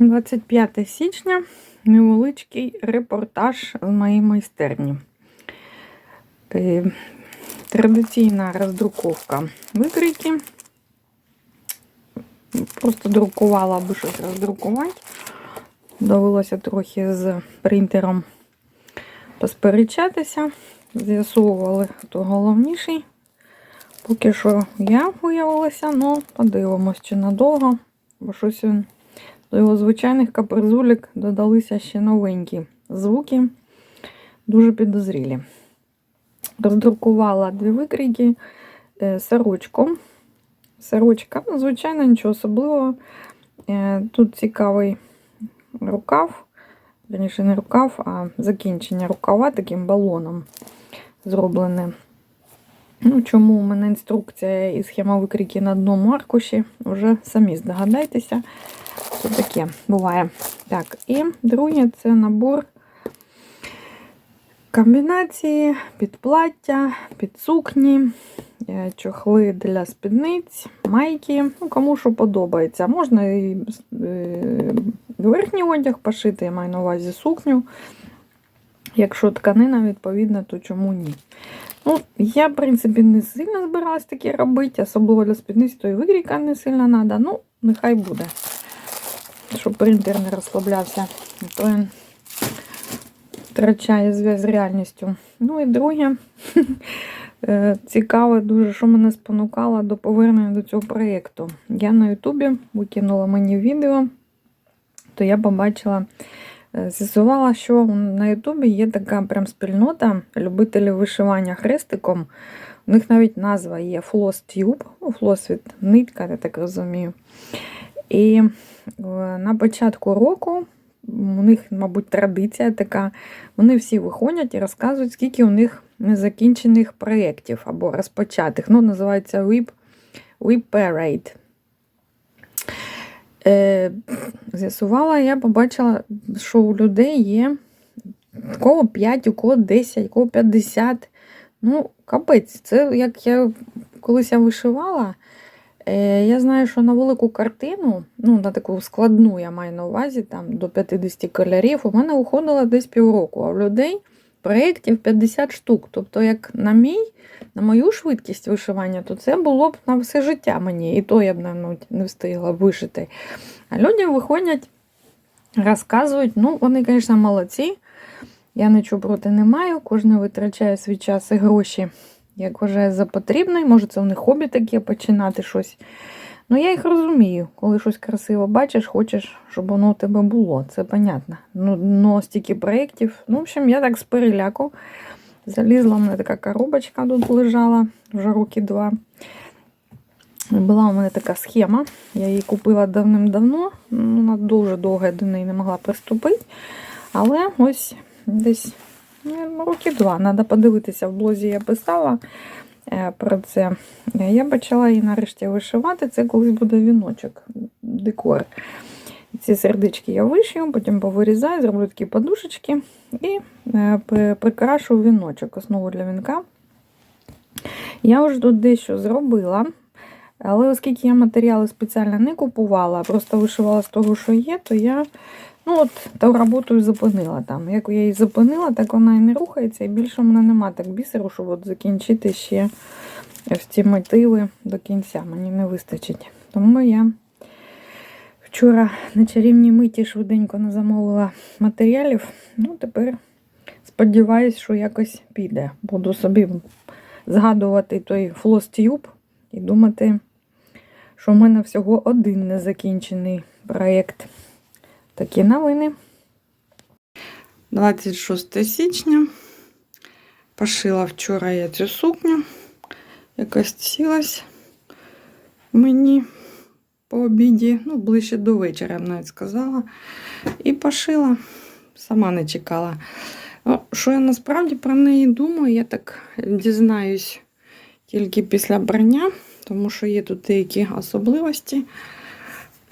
25 січня невеличкий репортаж з моєї майстерні. Традиційна роздруковка викрійки. Просто друкувала, аби щось роздрукувати. Довелося трохи з принтером посперечатися. З'ясовували, хто головніший. Поки що я виявилася, ну подивимось, чи надовго, бо щось він до його звичайних капризулік додалися ще новенькі звуки, дуже підозрілі. Роздрукувала дві викрійки е, сорочку. Сорочка, звичайно, нічого особливого. Е, Тут цікавий рукав, верніше не рукав, а закінчення рукава таким балоном зроблене. Ну, Чому у мене інструкція і схема викрійки на одному аркуші, вже самі здогадайтеся. Що таке буває. Так, і друге це набор комбінації під плаття, під сукні, е, чохли для спідниць, майки. Ну, Кому що подобається. Можна і е, верхній одяг пошити, я маю на увазі сукню. Якщо тканина, відповідна, то чому ні? Ну, Я, в принципі, не сильно збиралась таке робити, особливо для спідниць, то і вигрійка не сильно треба. Ну, нехай буде. Щоб принтер не розслаблявся, то він втрачає зв'язок з реальністю. Ну і друге, е, цікаве дуже, що мене спонукало до повернення до цього проєкту. Я на Ютубі викинула мені відео, то я побачила, з'ясувала, що на Ютубі є така прям спільнота любителів вишивання хрестиком. У них навіть назва є Floss Tube, ну, Floss від нитка, я так розумію. І е, на початку року у них, мабуть, традиція така. Вони всі виходять і розказують, скільки у них незакінчених проєктів або розпочатих. Ну, називається Whip, Whip Parade. Е, З'ясувала, я побачила, що у людей є у кого 5, у кого 10, у кого 50. Ну, капець, це як я колись я вишивала. Е, Я знаю, що на велику картину, ну, на таку складну, я маю на увазі, там до 50 кольорів, у мене уходило десь півроку, а в людей проєктів 50 штук. Тобто, як на мій, на мою швидкість вишивання, то це було б на все життя мені. І то я б навіть не встигла вишити. А люди виходять, розказують, ну, вони, звісно, молодці. Я нічого проти не маю, кожен витрачає свій час і гроші як вважає за потрібне. Може, це в них хобі таке починати щось. Ну, я їх розумію, коли щось красиво бачиш, хочеш, щоб воно у тебе було. Це понятно. Ну, но стільки проєктів. Ну, в общем, я так з переляку. Залізла, в мене така коробочка тут лежала вже роки два. Була у мене така схема. Я її купила давним-давно. Ну, Вона дуже довго до неї не могла приступити. Але ось десь Ну, Роки два. Треба подивитися, в блозі я писала про це. Я почала її нарешті вишивати. Це колись буде віночок, декор. Ці сердечки я вишию, потім повирізаю, зроблю такі подушечки і е, прикрашу віночок, основу для вінка. Я вже тут дещо зробила. Але оскільки я матеріали спеціально не купувала, просто вишивала з того, що є, то я Ну от, ту роботу і зупинила там. Як я її зупинила, так вона і не рухається, і більше в мене нема так бісеру, щоб от закінчити ще ось ці мотиви до кінця. Мені не вистачить. Тому я вчора на чарівній миті швиденько не замовила матеріалів. Ну, тепер сподіваюсь, що якось піде. Буду собі згадувати той флостюб і думати, що в мене всього один незакінчений проєкт. Такі новини. 26 січня. Пошила вчора я цю сукню. Якось сілась мені по обіді, ну, ближче до вечора, я б навіть сказала. І пошила, сама не чекала. Ну, Що я насправді про неї думаю, я так дізнаюсь тільки після брання, тому що є тут деякі особливості.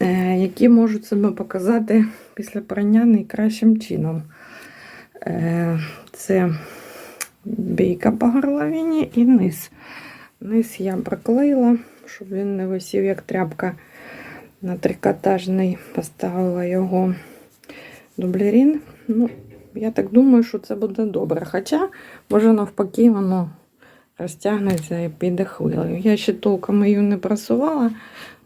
Е, які можуть себе показати після прання найкращим чином. Е, це бійка по горловині і низ. Низ я проклеїла, щоб він не висів, як тряпка на трикотажний поставила його дублерін. Ну, я так думаю, що це буде добре. Хоча, може, навпаки, воно розтягнеться і піде хвилею. Я ще толком її не прасувала,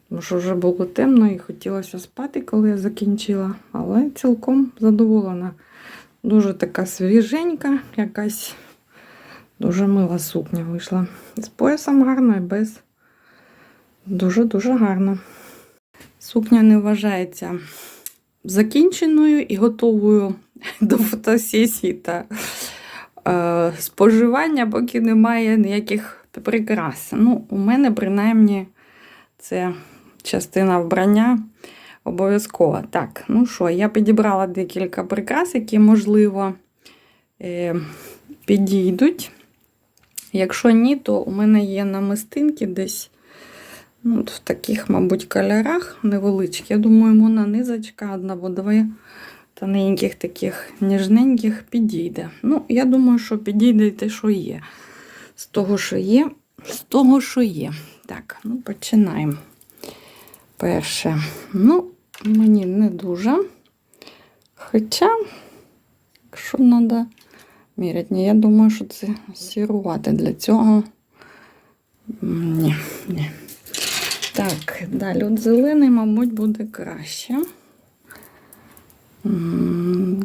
тому що вже було темно і хотілося спати, коли я закінчила. Але цілком задоволена. Дуже така свіженька, якась дуже мила сукня вийшла. З поясом гарно і без. Дуже-дуже гарно. Сукня не вважається закінченою і готовою до фотосесії та е, споживання, поки немає ніяких прикрас. Ну, у мене, принаймні, це частина вбрання обов'язкова. Так, ну що, я підібрала декілька прикрас, які, можливо, е, підійдуть. Якщо ні, то у мене є намистинки десь ну, в таких, мабуть, кольорах невеличкі. Я думаю, йому нанизочка одна або дві тоненьких таких ніжненьких підійде. Ну, я думаю, що підійде і те, що є. З того, що є, з того, що є. Так, ну починаємо. Перше. Ну, мені не дуже. Хоча, якщо треба міряти, я думаю, що це сірувати для цього. Ні, ні. Так, далі от зелений, мабуть, буде краще.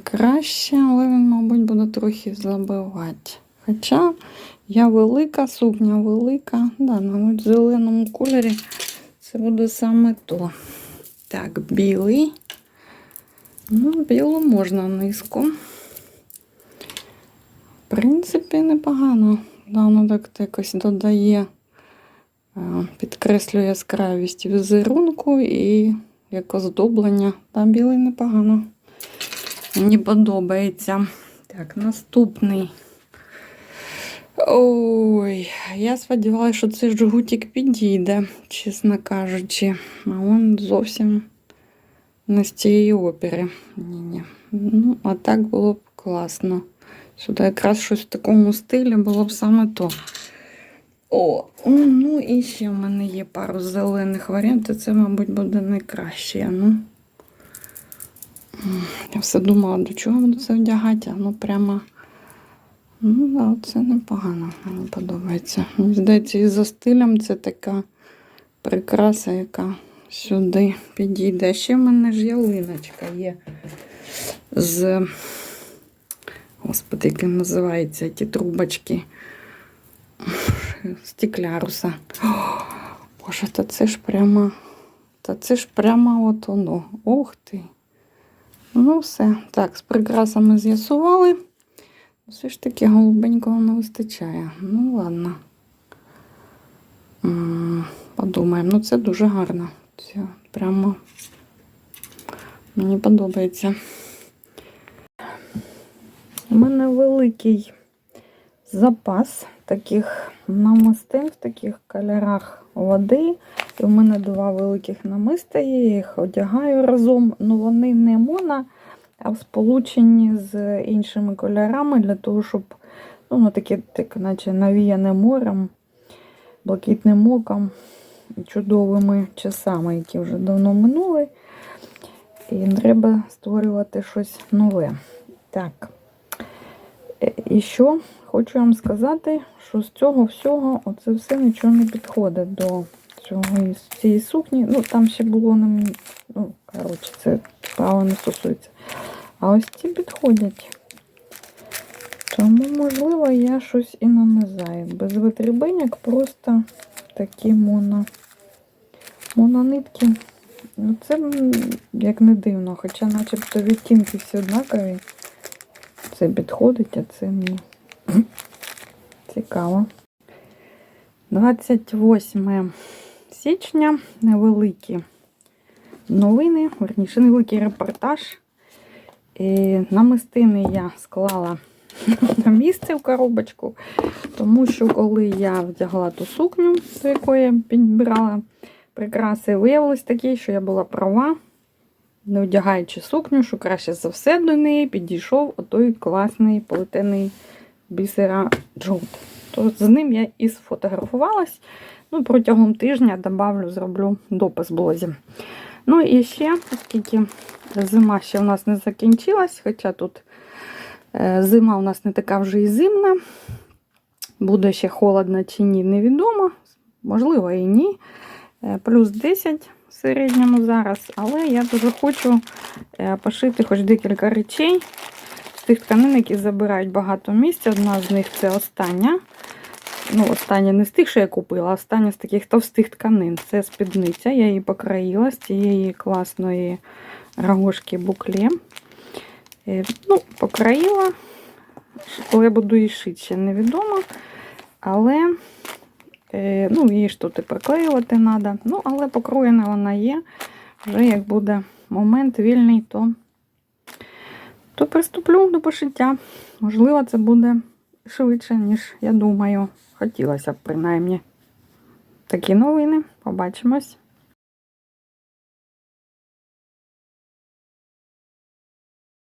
Краще, але він, мабуть, буде трохи забивати. Хоча я велика, сукня велика. Да, мабуть, в зеленому кольорі це буде саме то. Так, білий. Ну, білу можна низько. В принципі, непогано. Воно так якось додає, е, підкреслює яскравість візерунку і як оздоблення. Та білий непогано. Мені подобається. Так, наступний. Ой, я сподівалася, що цей жгутик підійде, чесно кажучи. А він зовсім не з цієї опери. Ні-ні. Ну, а так було б класно. Сюди якраз щось в такому стилі було б саме то. О, ну і ще в мене є пару зелених варіантів. Це, мабуть, буде найкраще. Ну. Я все думала, до чого буду це вдягати, а ну прямо. Ну, це непогано, мені подобається. Мені здається, і за стилем це така прикраса, яка сюди підійде. Ще в мене ж ялиночка є з. Господи, як називається, ті трубочки стекляруса. Боже, та це ж прямо. Та це ж прямо от воно. Ух ти. Ну, все. Так, з прикрасами з'ясували. Все ж таки голубенького не вистачає. Ну, ладно. Подумаємо. Ну, це дуже гарно. Це прямо мені подобається. У мене великий запас таких намистин в таких кольорах води. І в мене два великих намиста є, я їх одягаю разом. Ну вони не моно, а в сполученні з іншими кольорами для того, щоб ну, воно таке, так, наче навіяне морем, блакитним оком чудовими часами, які вже давно минули. І треба створювати щось нове. Так. Е, І що хочу вам сказати, що з цього всього оце все нічого не підходить до цього із цієї сукні. Ну, там ще було не м- ну, коротше, це справа не стосується. А ось ці підходять. Тому, можливо, я щось і нанизаю. Без витребинок просто такі моно, мононитки. Ну, це як не дивно, хоча начебто відтінки всі однакові. Це підходить, а це ні. Цікаво. 28 січня. Невеликі новини, верніше, невеликий репортаж. І намистини я склала на місце в коробочку, тому що коли я вдягла ту сукню, до якої я підбирала прикраси, виявилось таке, що я була права, не одягаючи сукню, що краще за все до неї підійшов отой класний плетений бісера джут. То з ним я і сфотографувалась. Ну, протягом тижня добавлю, зроблю допис в блозі. Ну і ще, оскільки зима ще у нас не закінчилась, хоча тут е, зима у нас не така вже і зимна. Буде ще холодно чи ні, невідомо. Можливо, і ні. Е, Плюс 10 в середньому зараз. Але я дуже хочу е, пошити хоч декілька речей з тих тканин, які забирають багато місця. Одна з них це остання. Ну, остання не з тих, що я купила, а остання з таких товстих тканин. Це спідниця. Я її покроїла з цієї класної рогошки букле. Е, Ну, покроїла. Коли я буду її шити, ще невідомо. Але е, ну, її ж тут і приклеювати треба. Ну, але покроєна вона є. Вже як буде момент вільний, то, то приступлю до пошиття. Можливо, це буде швидше, ніж я думаю. Хотілося б принаймні. Такі новини. Побачимось.